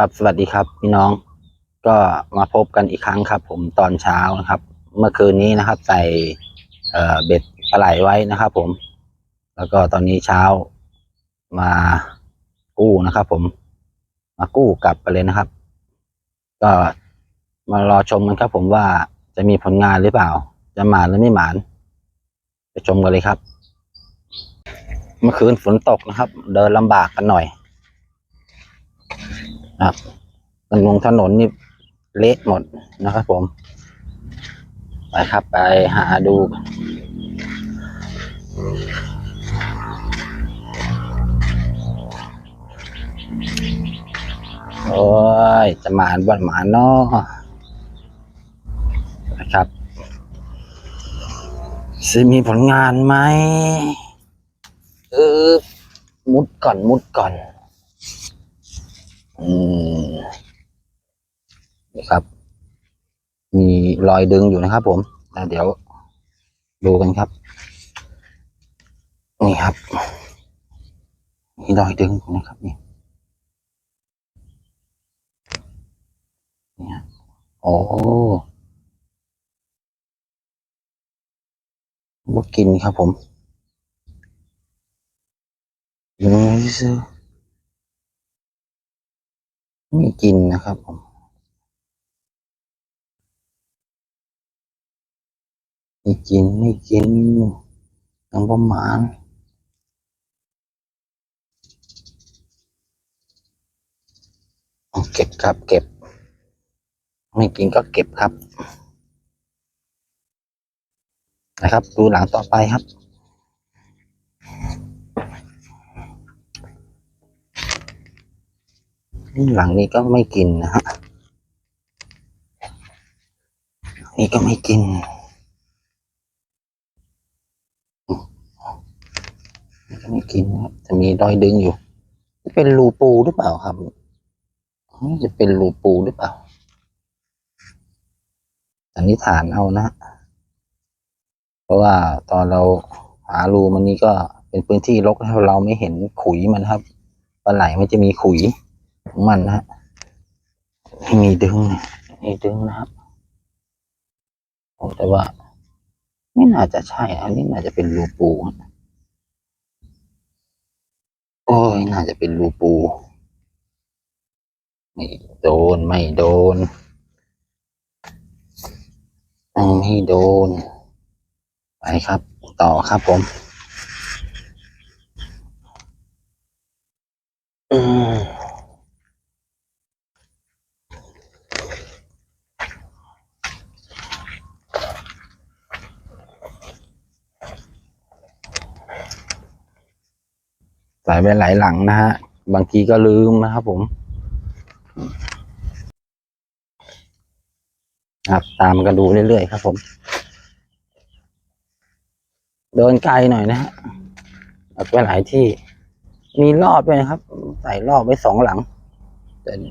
ครับสวัสดีครับพี่น้องก็มาพบกันอีกครั้งครับ ผมตอนเช้านะครับ เมื่อคืนนี้นะครับ ใส่เอ่อเบ็ดปลาไหลไว้นะครับ ผม แล้วก็ตอนนี้เช้ามากู้นะครับ ผม มากู้กลับไปเลยนะครับ ก็มารอชมกันครับ ผมว่าจะมีผลงานหรือเปล่า จะหมานหรือไม่หมานไปชมกันเลยครับ เมื่อคืนฝนตกนะครับ เดินลำบากกันหน่อย ครับถนนถนนนี่เละหมดนะครับผม ไปครับไปหาดูโอ้ย จะหมานบ่หมานเนาะนะครับจะมีผลงานไหมเออมุดก่อนมุดก่อน อืมนี่ครับ มีรอยดึงอยู่นะครับ ผมอ่เดี๋ยว ดูกันครับ นี่ครับ มีรอยดึงอยู่นะครับนี่นี่โอ้บกินครับผมยังไงซื้อ ไม่กินนะครับผมไม่กินไม่กินยังประมาณเอาเก็บครับเก็บ ไม่กินก็เก็บครับ นะครับ ดูหลังต่อไปครับ หลังนี้ก็ไม่กินนะฮะ นี่ก็ไม่กิน นี่ก็ไม่กินนะครับจะมีรอยดึงอยู่จะเป็นรูปูหรือเปล่าครับจะเป็นรูปูหรือเปล่าสันนิษฐานเอานะ เพราะว่าตอนเราหารูมันนี้ก็เป็นพื้นที่รกถ้าเราไม่เห็นขุยมันครับปลาไหลมันจะมีขุย ของมันนะฮะไม่มีดึงมีดึงนะครับโอ้แต่ว่า ไม่น่าจะใช่ อันนี้น่าจะเป็นรูปูโอ้ยน่าจะเป็นรูปูไม่โดนไม่โดนไม่โดน ไปครับ ต่อครับผม อืม ใส่ไปหลายหลังนะฮะ บางทีก็ลืมนะครับผม ครับตามกันดูเรื่อยๆครับผม เดินไกลหน่อยนะฮะไปหลายที่ มีรอบด้วยนะครับ ใส่รอบไว้สองหลัง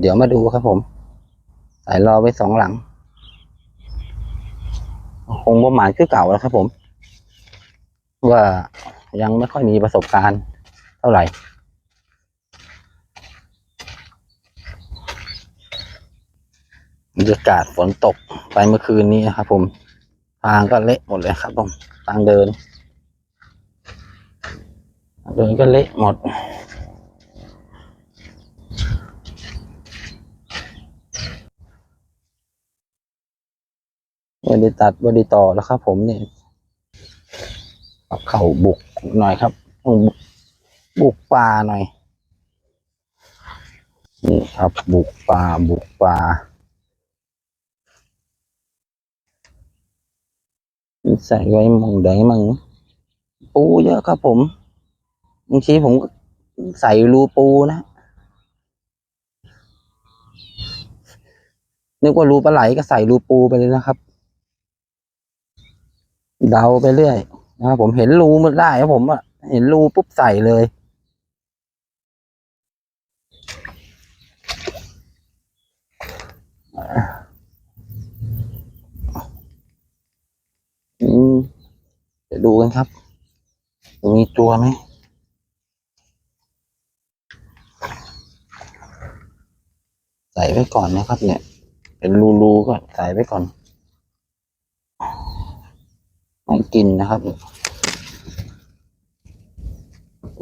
เดี๋ยวมาดูครับผม ใส่รอบไว้สองหลัง คงประมาณคือเก่าแล้วครับผม ว่ายังไม่ค่อยมีประสบการณ์ เท่าไหร่ บรรยากาศฝนตกไปเมื่อคืนนี้นะครับ ผม ทางก็เละหมดเลยครับผมทางเดินเดินก็เละหมดบริตัดบริต่อแล้วครับผมเนี่ยเอาเข่าบุกหน่อยครับบุก บุกปลาหน่อย นี่ครับบุกปลาบุกปลาใส่ไว้มองใดมั่งปูเยอะครับผมบางทีผมก็ใส่รูปูนะนึกว่ารูปลาไหลก็ใส่รูปูไปเลยนะครับ เดาไปเรื่อยนะครับผมเห็นรูมันได้ครับผมอะเห็นรูปุ๊บใส่เลย อืม เดี๋ยวดูกันครับ มีตัวไหมใส่ไว้ก่อนนะครับ เนี่ย เป็นรูๆก็ใส่ไว้ก่อนไม่กินนะครับ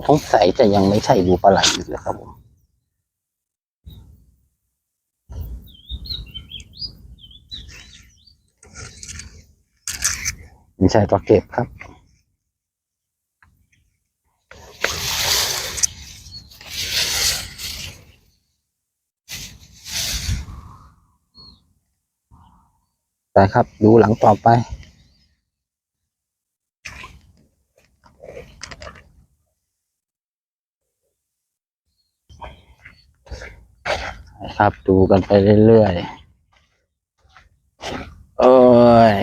สงใสัยจะยังไม่ใช่รูปลาไหลอีกแล้วครับผม ไม่ใช่ตัวเก็บครับไปครับดูหลังต่อไปครับดูกันไปเรื่อยๆ เอ้ย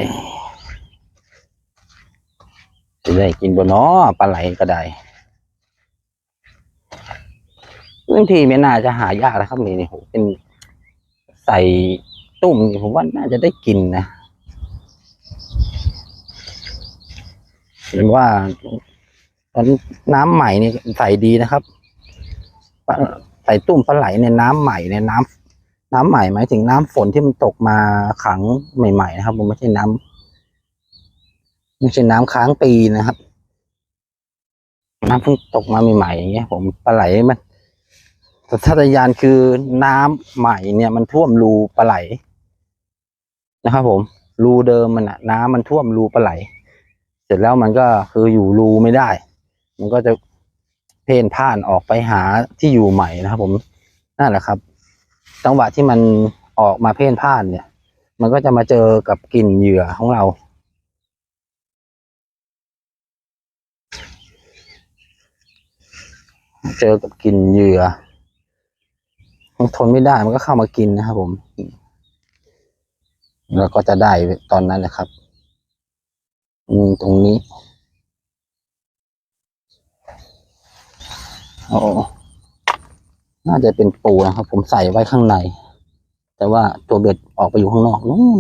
จะ ได้กินบนน้อปลาไหลก็ได้บางทีไม่น่าจะหายากนะครับนี่นี่โหเป็นใส่ตุ่มนี่ผมว่าน่าจะได้กินนะเห็นว่าตอนน้ำใหม่นี่ใส่ดีนะครับใส่ตุ่มปลาไหลในน้ำใหม่ในน้ำน้ำใหม่หมายถึงน้ำฝนที่มันตกมาขังใหม่ ๆ นะครับผมไม่ใช่น้ำ ไม่ใช่น้ำค้างปีนะครับน้ำเพิ่งตกมาใหม่ๆอย่างเงี้ยผมปลาไหลมันสัญชาตญาณคือน้ำใหม่เนี่ย มันท่วมรูปลาไหลนะครับ ผม รูเดิมมันอะน้ำมันท่วมรูปลาไหล เสร็จแล้วมันก็คืออยู่รูไม่ได้ มันก็จะเพ่นพ่านออกไปหาที่อยู่ใหม่นะครับ ผมนั่นแหละครับ จังหวะที่มันออกมาเพ่นพ่านเนี่ย มันก็จะมาเจอกับกลิ่นเหยื่อของเรา เจอกับกลินเหยื่อมันทนไม่ได้มันก็เข้ามากินนะครับผมแล้วก็จะได้ตอนนั้นนะครับตรงนี้โอ้น่าจะเป็นปูนะครับ ผมใส่ไว้ข้างใน แต่ว่าตัวเบ็ดออกไปอยู่ข้างนอกนู่น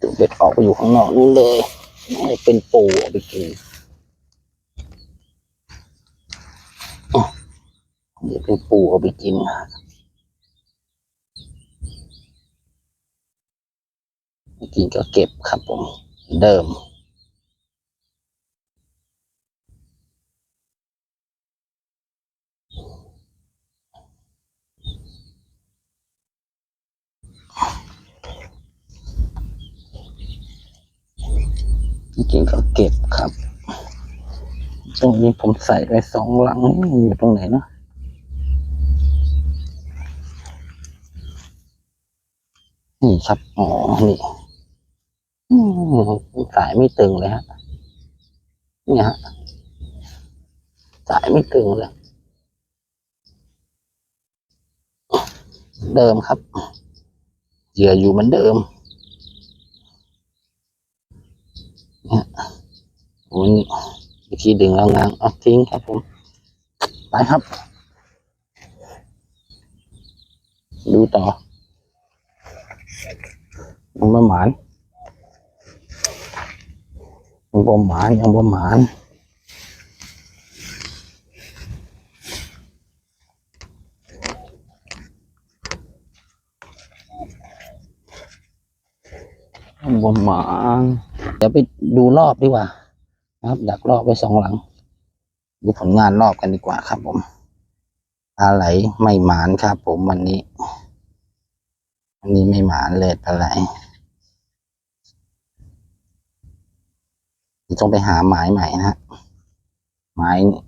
ตัวเบ็ดออกไปอยู่ข้างนอกนู่นเลยน่าจะเป็นปูเอาไปกินอ๋อเดี๋ยวเป็นปูเอาไปกินไม่กินก็เก็บครับผมเดิม จริงๆก็เก็บครับตรงนี้ผมใส่ไว้สองหลังอยู่ตรงไหนเนาะนี่ครับ อ๋อ นี่สายไม่ตึงเลยฮะ เนี่ยฮะ สายไม่ตึงเลย เดิมครับ เหยื่ออยู่เหมือนเดิม โอ้นี่วิธีดึงแล้วงางเอาทิ้งครับผม ไปครับ ดูต่อยังบ่หมานยังบ่หมานยังบ่หมานยังบ่หมานเดี๋ยวไปดูรอบดีกว่า นะครับ ดักรอบไว้สองหลัง ดูผลงานรอบกันดีกว่าครับผมปลาไหลไม่หมานครับ ผมวันนี้ วันนี้ไม่หมานเลยปลาไหลต้องไปหาหมายใหม่นะฮะหมายนี่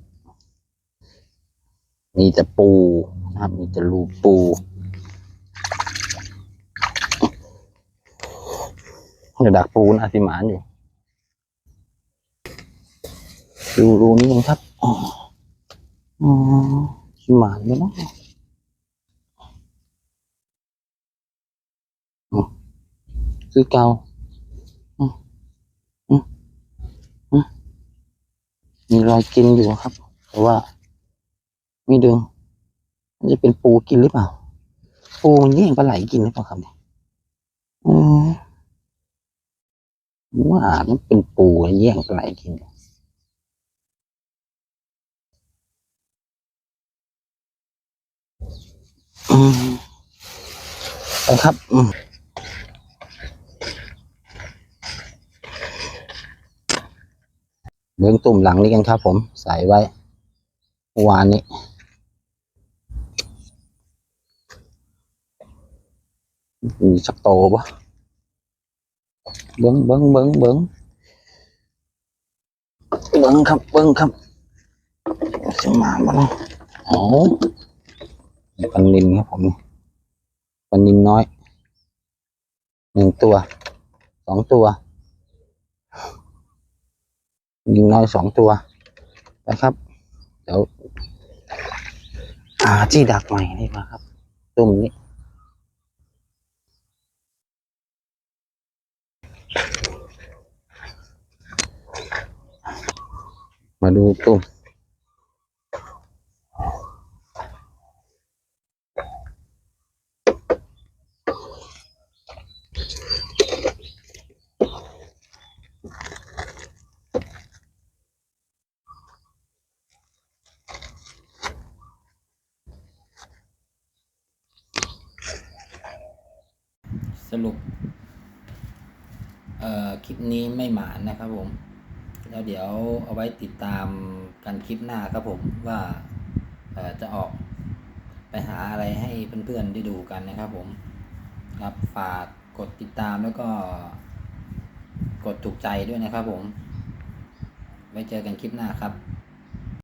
มีแต่ปูนะครับ มีแต่รูปูเดี๋ยวดักปูนะที่หมานอยู่ ดูรูนี้กันครับอ๋ออ๋อหมานไหมเนาะอืมคือเกาอืมีรอยกินอยู่ครับ แต่ว่าไม่ดึงมันจะเป็นปูกินหรือเปล่า ปูมันแย่งปลาไหลกินหรือเปล่าครับเนี่ยอืมว่ามันเป็นปูแย่งปลาไหลกิน อืมไปครับอืมเบื้องตุ่มหลังนี้กันครับผม ใส่ไว้เมื่อวานนี้มีสักโตปะเบิ้งเบิ้งเบิ้งเบิ้งเบิ้งครับเบิ้งครับจะมาบ้างอ๋อ ปันนินครับผมนี่ปันนินน้อยหนึ่งตัวสองตัวนินน้อยสองตัวนะครับเดี๋ยวหาที่ดักใหม่ดีกว่าครับตุ่มนี้มาดูตุ่ม สรุปเอ่อคลิปนี้ไม่หมานนะครับผม แล้วเดี๋ยวเอาไว้ติดตามกันคลิปหน้าครับผมว่าเอ่อจะออกไปหาอะไรให้เพื่อนๆได้ดูกันนะครับผมครับฝากกดติดตามแล้วก็กดถูกใจด้วยนะครับผม ไว้เจอกันคลิปหน้าครับ